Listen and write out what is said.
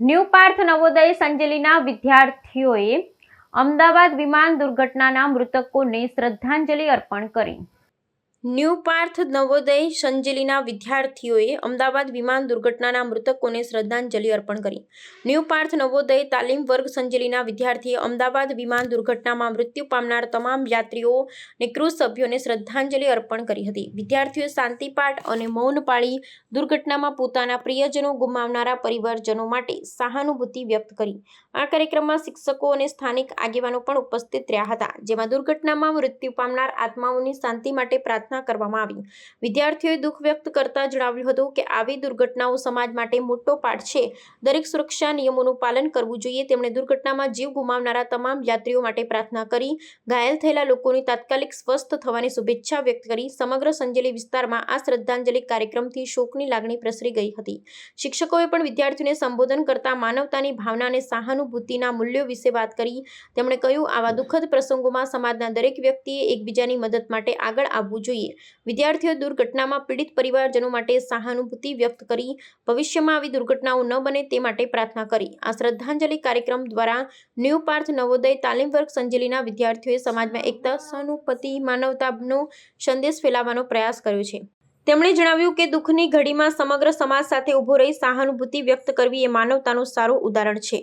New Parth Navodaya સંજેલીના વિદ્યાર્થીઓએ અમદાવાદ વિમાન દુર્ઘટનાના મૃતકોને શ્રદ્ધાંજલિ અર્પણ કરી. ન્યૂ પાર્થ નવોદય સંજેલીના વિદ્યાર્થીઓએ અમદાવાદ વિમાન દુર્ઘટનાના મૃતકોને શ્રદ્ધાંજલિ અર્પણ કરી. ન્યૂ પાર્થ નવોદય તાલીમ વર્ગ સંજેલીના વિદ્યાર્થીએ અમદાવાદ વિમાન દુર્ઘટનામાં મૃત્યુ પામનાર તમામ યાત્રીઓ અને ક્રૂઝ સભ્યોને શ્રદ્ધાંજલિ અર્પણ કરી હતી. વિદ્યાર્થીઓએ શાંતિપાઠ અને મૌન પાળી દુર્ઘટનામાં પોતાના પ્રિયજનો ગુમાવનારા પરિવારજનો માટે સહાનુભૂતિ વ્યક્ત કરી. આ કાર્યક્રમમાં શિક્ષકો અને સ્થાનિક આગેવાનો પણ ઉપસ્થિત રહ્યા હતા, જેમાં દુર્ઘટનામાં મૃત્યુ પામનાર આત્માઓની શાંતિ માટે પ્રાર્થના કરવામાં આવી. વિદ્યાર્થીઓએ દુઃખ વ્યક્ત કરતા જણાવ્યું હતું કે, આવી દુર્ઘટનાઓ સમાજ માટે મોટો પાઠ છે. દરેક સુરક્ષા નિયમોનું પાલન કરવું જોઈએ. તેમણે દુર્ઘટનામાં જીવ ગુમાવનારા તમામ યાત્રીઓ માટે પ્રાર્થના કરી. ઘાયલ થયેલા લોકોની તાત્કાલિક સ્વસ્થ થવાની શુભેચ્છા વ્યક્ત કરી. સમગ્ર સંજેલી વિસ્તારમાં આ શ્રદ્ધાંજલિ કાર્યક્રમથી શોકની લાગણી પ્રસરી ગઈ હતી. શિક્ષકોએ પણ વિદ્યાર્થીઓને સંબોધન કરતા માનવતાની ભાવના અને સહાનુભૂતિના મૂલ્યો વિશે વાત કરી. તેમણે કહ્યું, આવા દુઃખદ પ્રસંગોમાં સમાજના દરેક વ્યક્તિએ એકબીજાની મદદ માટે આગળ આવવું જોઈએ. વિદ્યાર્થીઓ દુર્ઘટનામાં પીડિત પરિવારજનો માટે સહાનુભૂતિ વ્યક્ત કરી, ભવિષ્યમાં આવી દુર્ઘટનાઓ ન બને તે માટે પ્રાર્થના કરી. આ શ્રદ્ધાંજલિ કાર્યક્રમ દ્વારા ન્યૂ પાર્થ નવોદય તાલીમ વર્ગ સંજેલીના વિદ્યાર્થીઓએ સમાજમાં એકતા, સહાનુભૂતિ, માનવતાનો સંદેશ ફેલાવવાનો પ્રયાસ કર્યો છે. તેમણે જણાવ્યું કે દુઃખની ઘડીમાં સમગ્ર સમાજ સાથે ઊભો રહી સહાનુભૂતિ વ્યક્ત કરવી એ માનવતાનું સારું ઉદાહરણ છે.